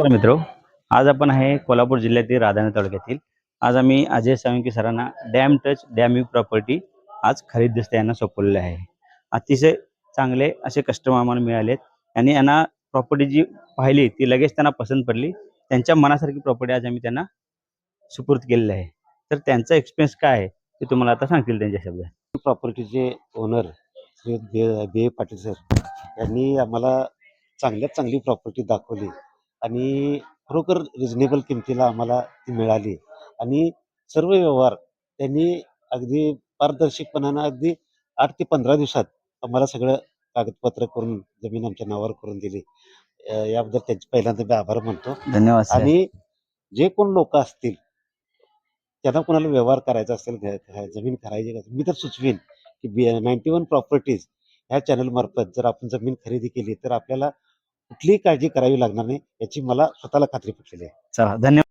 नमस्कार मित्र. आज आपण आहे कोल्हापूर जिल्ह्यातील राधानगरी तालुक्यातील. आज आम्ही अजय सावंकी सरांना dam touch dam you property आज खरीद यांना सोपवलेले आहे. अतिशय चांगले असे कस्टमर आम्हाला मिळालेत. आणि यांना प्रॉपर्टी जी पाहिली ती लगेच त्यांना पसंत पडली. त्यांच्या मनासारखी प्रॉपर्टी आज आम्ही त्यांना सुपूर्द केलेली आहे. तर त्यांचा एक्सपिरियन्स काय आहे ते तुम्हाला आता सांगतील त्यांच्या शब्दात. प्रॉपर्टीचे owner Shri B Patil sir यांनी आम्हाला चांगल्यात चांगली प्रॉपर्टी दाखवली. आणि खरोखर रिजनेबल किमतीला आम्हाला ती मिळाली. आणि सर्व व्यवहार त्यांनी अगदी पारदर्शकपणानं अगदी आठ ते पंधरा दिवसात आम्हाला सगळं कागदपत्र करून जमीन आमच्या नावावर करून दिली. याबद्दल त्यांचे पहिल्यांदा मी आभार मानतो. धन्यवाद. आणि जे कोण लोक असतील त्यांना कोणाला व्यवहार करायचा असेल जमीन खरायची असेल मी तर सुचवीन की बी नाईन्टी वन प्रॉपर्टीज ह्या चॅनलमार्फत जर आपण जमीन खरेदी केली तर आपल्याला कुठलीही काळजी करावी लागणार नाही याची मला स्वतःला खात्री पटलेली आहे. चला धन्यवाद.